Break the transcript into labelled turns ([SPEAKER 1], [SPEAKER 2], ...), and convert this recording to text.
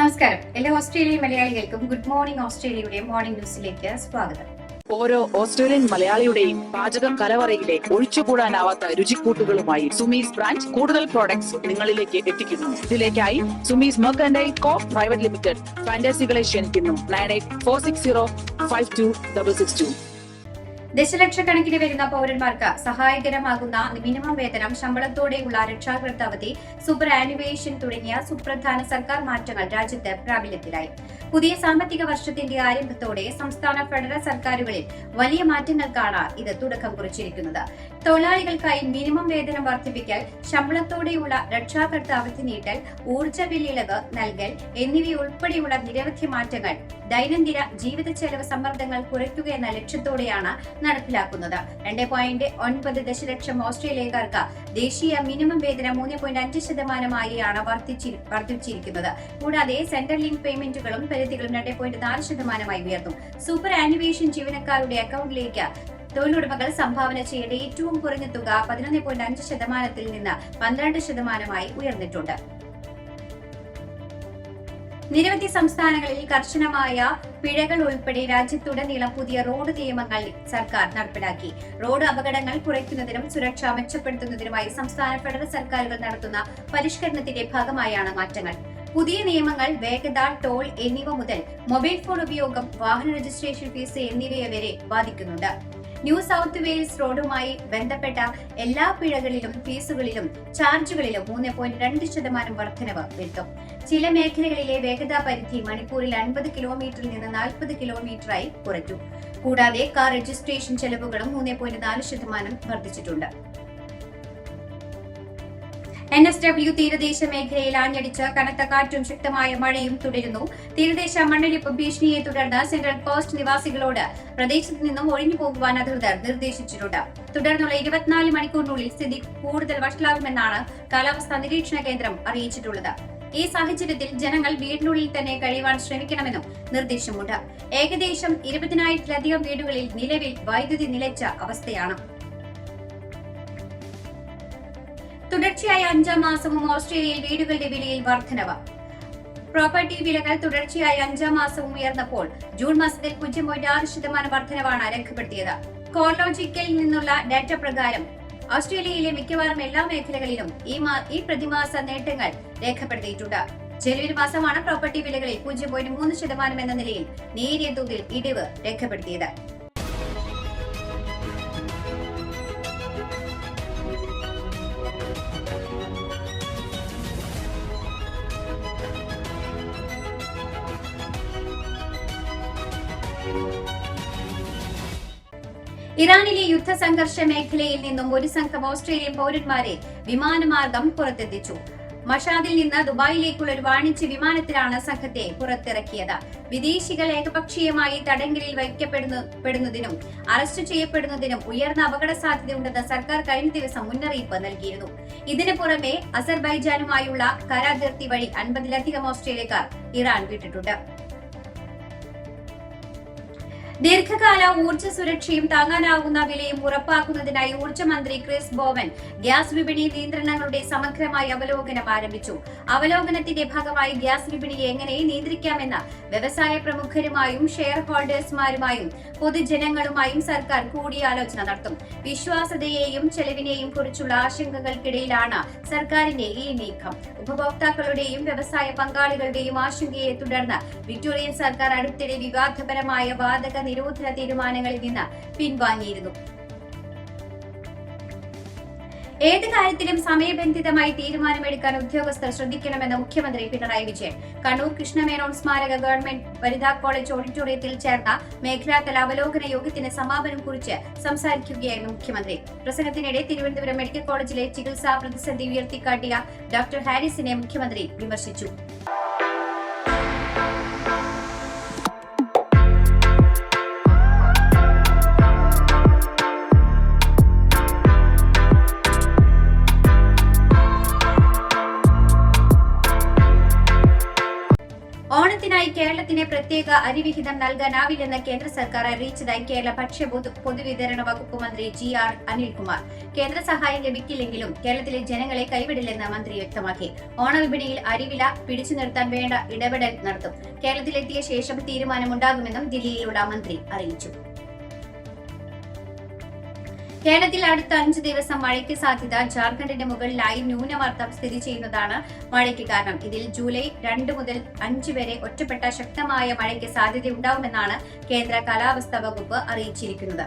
[SPEAKER 1] നമസ്കാരം. എല്ലാ ഓസ്ട്രേലിയൻ മലയാളികൾക്കും ഗുഡ് മോർണിംഗ് ഓസ്ട്രേലിയയുടെ മോർണിംഗ് ന്യൂസിലേക്ക് സ്വാഗതം.
[SPEAKER 2] ഓരോ ഓസ്ട്രേലിയൻ മലയാളിയുടെയും പാചകം കലവറയിലെ ഒഴിച്ചുകൂടാനാവാത്ത രുചിക്കൂട്ടുകളുമായി സുമീസ് ബ്രാൻഡ് കൂടുതൽ പ്രോഡക്ട്സ് നിങ്ങളിലേക്ക് എത്തിക്കുന്നു. ഇതിലേക്കായി Sumees mercantile co private limited ഫാന്റസികളെ ക്ഷണിക്കുന്നു. Nine eight four six zero five two double six two.
[SPEAKER 1] ദശലക്ഷക്കണക്കിന് വരുന്ന പൗരന്മാർക്ക് സഹായകരമാകുന്ന മിനിമം വേതനം ശമ്പളത്തോടെയുള്ള രക്ഷാകർത്താവധി സൂപ്പർ ആനുവേഷൻ തുടങ്ങിയ സുപ്രധാന സർക്കാർ മാറ്റങ്ങൾ രാജ്യത്ത് പ്രാബല്യത്തിലായി. പുതിയ സാമ്പത്തിക വർഷത്തിന്റെ ആരംഭത്തോടെ സംസ്ഥാന ഫെഡറൽ സർക്കാരുകളിൽ വലിയ മാറ്റങ്ങൾക്കാണ് ഇത് തുടക്കം കുറിച്ചിരിക്കുന്നത്. തൊഴിലാളികൾക്കായി മിനിമം വേതനം വർദ്ധിപ്പിക്കൽ ശമ്പളത്തോടെയുള്ള രക്ഷാകർത്താവധി നീട്ടൽ ഊർജ ബില്ലിളവ് നൽകൽ എന്നിവയുൾപ്പെടെയുള്ള നിരവധി മാറ്റങ്ങൾ ദൈനംദിന ജീവിത ചെലവ് സമ്മർദ്ദങ്ങൾ കുറയ്ക്കുക എന്ന ലക്ഷ്യത്തോടെയാണ് നടപ്പിലാക്കുന്നത്. രണ്ട് പോയിന്റ് ഒൻപത് ദശലക്ഷം ഓസ്ട്രേലിയക്കാർക്ക് ദേശീയ മിനിമം വേതനം മൂന്ന് പോയിന്റ് അഞ്ച് ശതമാനമായാണ് വർദ്ധിച്ചി വർദ്ധിച്ചിരിക്കുന്നത് കൂടാതെ സെൻട്രൽ ലിങ്ക് പേയ്മെന്റുകളും പരിധികളും രണ്ട് പോയിന്റ് നാല് ശതമാനമായി ഉയർന്നു. സൂപ്പർ ആനുവേഷൻ ജീവനക്കാരുടെ അക്കൗണ്ടിലേക്ക് തൊഴിലുടമകൾ സംഭാവന ചെയ്യേണ്ട ഏറ്റവും കുറഞ്ഞ തുക പതിനൊന്ന് പോയിന്റ് അഞ്ച് ശതമാനത്തിൽ നിന്ന് പന്ത്രണ്ട് ശതമാനമായി ഉയർന്നിട്ടുണ്ട്. നിരവധി സംസ്ഥാനങ്ങളിൽ കർശനമായ പിഴകൾ ഉൾപ്പെടെ രാജ്യത്തുടനീളം പുതിയ റോഡ് നിയമങ്ങൾ സർക്കാർ നടപ്പിലാക്കി. റോഡ് അപകടങ്ങൾ കുറയ്ക്കുന്നതിനും സുരക്ഷ മെച്ചപ്പെടുത്തുന്നതിനുമായി സംസ്ഥാന ഫെഡറൽ സർക്കാരുകൾ നടത്തുന്ന പരിഷ്കരണത്തിന്റെ ഭാഗമായാണ് മാറ്റങ്ങൾ. പുതിയ നിയമങ്ങൾ വേഗത ടോൾ എന്നിവ മുതൽ മൊബൈൽ ഫോൺ ഉപയോഗം വാഹന രജിസ്ട്രേഷൻ ഫീസ് എന്നിവയെ വരെ ബാധിക്കുന്നുണ്ട്. ന്യൂ സൗത്ത് വെയിൽസ് റോഡുമായി ബന്ധപ്പെട്ട എല്ലാ പിഴകളിലും ഫീസുകളിലും ചാർജുകളിലും മൂന്ന് പോയിന്റ് രണ്ട് ശതമാനം വർധനവ് വരുത്തും. ചില മേഖലകളിലെ വേഗതാ പരിധി മണിക്കൂറിൽ അൻപത് കിലോമീറ്ററിൽ നിന്ന് നാൽപ്പത് കിലോമീറ്ററായി കുറയ്ക്കും. കൂടാതെ കാർ രജിസ്ട്രേഷൻ ചെലവുകളും മൂന്ന് പോയിന്റ് നാല് ശതമാനം വർദ്ധിച്ചിട്ടുണ്ട്. എൻ എസ് ഡബ്ല്യു തീരദേശ മേഖലയിൽ ആഞ്ഞടിച്ച് കനത്ത കാറ്റും ശക്തമായ മഴയും തുടരുന്നു. തീരദേശ മണ്ണിടിപ്പ് ഭീഷണിയെ തുടർന്ന് സെൻട്രൽ കോസ്റ്റ് നിവാസികളോട് പ്രദേശത്ത് നിന്നും ഒഴിഞ്ഞു പോകുവാൻ അധികൃതർ നിർദ്ദേശിച്ചിട്ടുണ്ട്. തുടർന്നുള്ള ഇരുപത്തിനാല് മണിക്കൂറിനുള്ളിൽ സ്ഥിതി കൂടുതൽ വഷളാകുമെന്നാണ് കാലാവസ്ഥാ നിരീക്ഷണ കേന്ദ്രം അറിയിച്ചിട്ടുള്ളത്. ഈ സാഹചര്യത്തിൽ ജനങ്ങൾ വീടിനുള്ളിൽ തന്നെ കഴിയുവാൻ ശ്രമിക്കണമെന്നും നിർദ്ദേശമുണ്ട്. ഏകദേശം ഇരുപതിനായിരത്തിലധികം വീടുകളിൽ നിലവിൽ വൈദ്യുതി നിലച്ച അവസ്ഥയാണ്. തുടർച്ചയായ അഞ്ചാം മാസവും ഓസ്ട്രേലിയയിൽ വീടുകളുടെ വിലയിൽ വർധനവ്. പ്രോപ്പർട്ടി വിലകൾ തുടർച്ചയായ അഞ്ചാം മാസവും ഉയർന്നപ്പോൾ ജൂൺ മാസത്തിൽ പൂജ്യം പോയിന്റ് ആറ് ശതമാനം വർധനവാണ് രേഖപ്പെടുത്തിയത്. കോർലോജിക്കിൽ നിന്നുള്ള ഡാറ്റ പ്രകാരം ഓസ്ട്രേലിയയിലെ മിക്കവാറും എല്ലാ മേഖലകളിലും ഈ ഈ പ്രതിമാസ നേട്ടങ്ങൾ രേഖപ്പെടുത്തിയിട്ടുണ്ട്. ജനുവരി മാസമാണ് പ്രോപ്പർട്ടി വിലകളിൽ പൂജ്യം പോയിന്റ് മൂന്ന് ശതമാനം എന്ന നിലയിൽ നേരിയ തോതിൽ ഇടിവ് രേഖപ്പെടുത്തിയത്. ഇറാനിലെ യുദ്ധ സംഘർഷ മേഖലയിൽ നിന്നും ഒരു സംഘം ഓസ്ട്രേലിയൻ പൗരന്മാരെ വിമാനമാർഗം പുറത്തെത്തിച്ചു. മഷാദിൽ നിന്ന് ദുബായിലേക്കുള്ള ഒരു വാണിജ്യ വിമാനത്തിലാണ് സംഘത്തെ പുറത്തിറക്കിയത്. വിദേശികൾ ഏകപക്ഷീയമായി തടങ്കലിൽ വയ്ക്കപ്പെടുന്നതിനും അറസ്റ്റ് ചെയ്യപ്പെടുന്നതിനും ഉയർന്ന അപകട സാധ്യതയുണ്ടെന്ന് സർക്കാർ കഴിഞ്ഞ ദിവസം മുന്നറിയിപ്പ് നൽകിയിരുന്നു. ഇതിനു പുറമെ അസർബൈജാനുമായുള്ള കരാതിർത്തി വഴി അൻപതിലധികം ഓസ്ട്രേലിയക്കാർ ഇറാൻ വിട്ടിട്ടുണ്ട്. ദീർഘകാല ഊർജ സുരക്ഷയും താങ്ങാനാവുന്ന വിലയും ഉറപ്പാക്കുന്നതിനായി ഊർജ മന്ത്രി ക്രിസ് ബോവൻ ഗ്യാസ് വിപണി നിയന്ത്രണങ്ങളുടെ സമഗ്രമായ അവലോകനം ആരംഭിച്ചു. അവലോകനത്തിന്റെ ഭാഗമായി ഗ്യാസ് വിപണി എങ്ങനെ നിയന്ത്രിക്കാമെന്ന് വ്യവസായ പ്രമുഖരുമായും ഷെയർ ഹോൾഡേഴ്സുമാരുമായും പൊതുജനങ്ങളുമായും സർക്കാർ കൂടിയാലോചന നടത്തും. വിശ്വാസതയെയും ചെലവിനെയും കുറിച്ചുള്ള ആശങ്കകൾക്കിടയിലാണ് സർക്കാരിന്റെ ഈ നീക്കം. ഉപഭോക്താക്കളുടെയും വ്യവസായ പങ്കാളികളുടെയും ആശങ്കയെ തുടർന്ന് വിക്ടോറിയൻ സർക്കാർ അടുത്തിടെ വിവാദപരമായ വാതക നിരോധന തീരുമാനങ്ങളിൽ നിന്ന് പിൻവാങ്ങിയിരുന്നു. ഏത് കാര്യത്തിലും സമയബന്ധിതമായി തീരുമാനമെടുക്കാൻ ഉദ്യോഗസ്ഥർ ശ്രദ്ധിക്കണമെന്ന് മുഖ്യമന്ത്രി പിണറായി വിജയൻ. കണ്ണൂർ കൃഷ്ണമേനോൻ സ്മാരക ഗവൺമെന്റ് വനിതാ കോളേജ് ഓഡിറ്റോറിയത്തിൽ ചേർന്ന മേഖലാതല അവലോകന യോഗത്തിന് സമാപനം കുറിച്ച് സംസാരിക്കുകയായിരുന്നു മുഖ്യമന്ത്രി. പ്രസംഗത്തിനിടെ തിരുവനന്തപുരം മെഡിക്കൽ കോളേജിലെ ചികിത്സാ പ്രതിസന്ധി ഉയർത്തിക്കാട്ടിയ ഡോക്ടർ ഹാരിസിനെ മുഖ്യമന്ത്രി വിമർശിച്ചു. കേരളത്തിനായി കേരളത്തിന് പ്രത്യേക അരിവിഹിതം നൽകാനാവില്ലെന്ന് കേന്ദ്ര സർക്കാർ അറിയിച്ചതായി കേരള ഭക്ഷ്യ പൊതുവിതരണ വകുപ്പ് മന്ത്രി ജി ആർ അനിൽകുമാർ. കേന്ദ്ര സഹായം ലഭിക്കില്ലെങ്കിലും കേരളത്തിലെ ജനങ്ങളെ കൈവിടില്ലെന്ന് മന്ത്രി വ്യക്തമാക്കി. ഓണവിപണിയിൽ അരിവില പിടിച്ചു നിർത്താൻ വേണ്ട ഇടപെടൽ നടത്തും. കേരളത്തിലെത്തിയ ശേഷം തീരുമാനമുണ്ടാകുമെന്നും ദില്ലിയിലുള്ള മന്ത്രി അറിയിച്ചു. കേരളത്തിൽ അടുത്ത അഞ്ച് ദിവസം മഴയ്ക്ക് സാധ്യത. ജാർഖണ്ഡിന്റെ മുകളിലായി ന്യൂനമർദ്ദം സ്ഥിതി ചെയ്യുന്നതാണ് മഴയ്ക്ക് കാരണം. ഇതിൽ ജൂലൈ രണ്ട് മുതൽ അഞ്ച് വരെ ഒറ്റപ്പെട്ട ശക്തമായ മഴയ്ക്ക് സാധ്യതയുണ്ടാവുമെന്നാണ് കേന്ദ്ര കാലാവസ്ഥാ വകുപ്പ് അറിയിച്ചിരിക്കുന്നത്.